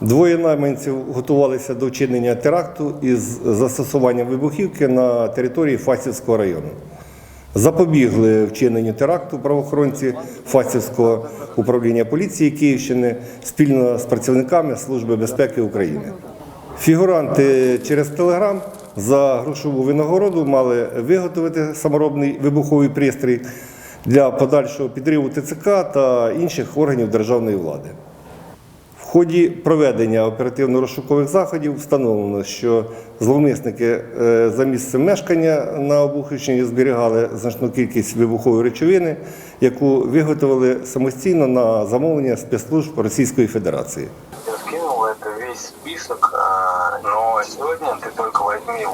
Двоє найманців готувалися до вчинення теракту із застосуванням вибухівки на території Фастівського району. Запобігли вчиненню теракту правоохоронці Фастівського управління поліції Київщини спільно з працівниками Служби безпеки України. Фігуранти через Телеграм за грошову винагороду мали виготовити саморобний вибуховий пристрій для подальшого підриву ТЦК та інших органів державної влади. Ході проведення оперативно-розшукових заходів встановлено, що зловмисники е, за місцем мешкання на Обухівщині зберігали значну кількість вибухової речовини, яку виготовили самостійно на замовлення спецслужб Російської Федерації. Я скинул это весь список, а, но сегодня ты только возьми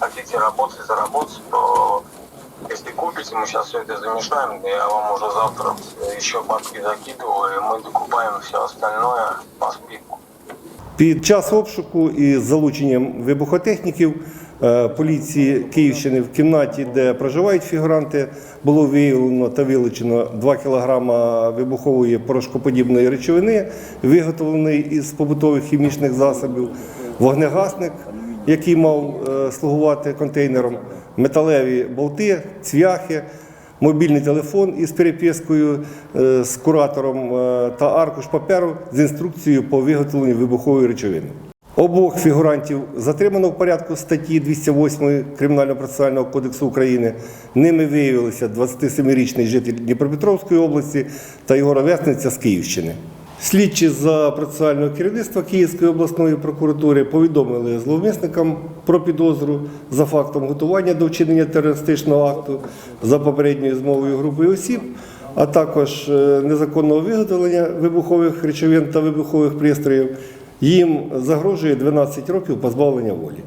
хотите работать, заработать, то если купите, мы сейчас все это замешаем, я вам уже завтра еще бабки закидываю, и мы докупаем все остальное по списку. Під час обшуку із залученням вибухотехніків е, поліції Київщини в кімнаті, де проживають фігуранти, було виявлено та вилучено 2 кг вибухової порошкоподібної речовини, виготовленої із побутових хімічних засобів, вогнегасник, який мав е, слугувати контейнером, металеві болти, цвяхи, мобільний телефон із перепискою е, з куратором е, та аркуш паперу з інструкцією по виготовленню вибухової речовини. Обох фігурантів затримано в порядку статті 208 Кримінально-процесуального кодексу України. Ними виявилися 27-річний житель Дніпропетровської області та його ровесниця з Київщини. Слідчі за процесуального керівництва Київської обласної прокуратури повідомили зловмисникам про підозру за фактом готування до вчинення терористичного акту за попередньою змовою групи осіб, а також е, незаконного виготовлення вибухових речовин та вибухових пристроїв. Їм загрожує 12 років позбавлення волі.